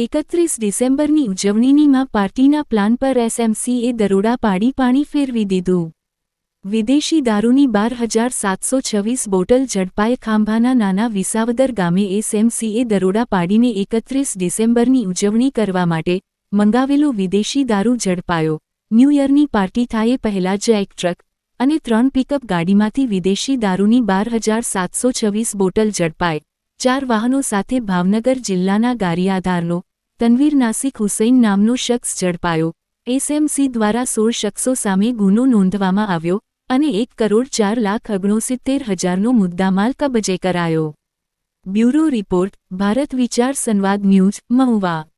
એકત્રીસ ડિસેમ્બરની ઉજવણીનીમાં પાર્ટીના પ્લાન પર એસએમસીએ દરોડા પાડી પાણી ફેરવી દીધું. વિદેશી દારૂની બાર હજાર સાતસો છવ્વીસ બોટલ ઝડપાએ ખાંભાના નાના વિસાવદર ગામે એસએમસીએ દરોડા પાડીને એકત્રીસ ડિસેમ્બરની ઉજવણી કરવા માટે મંગાવેલો વિદેશી દારૂ ઝડપાયો. ન્યૂ યરની પાર્ટી થાય પહેલા જ એક ટ્રક અને ત્રણ પિકઅપ ગાડીમાંથી વિદેશી દારૂની બાર હજાર સાતસો છવ્વીસ બોટલ ઝડપાય. ચાર વાહનો સાથે ભાવનગર જિલ્લાના ગારિયાધારનો તનવીર નાસિક હુસૈન નામનો શખ્સ ઝડપાયો. એસએમસી દ્વારા સોળ શખ્સો સામે ગુનો નોંધવામાં આવ્યો અને એક કરોડ ચાર લાખ ઓગણસિત્તેર હજારનો મુદ્દામાલ કબજે કરાયો. બ્યુરો રિપોર્ટ, ભારત વિચાર સંવાદ ન્યૂઝ, મહુવા.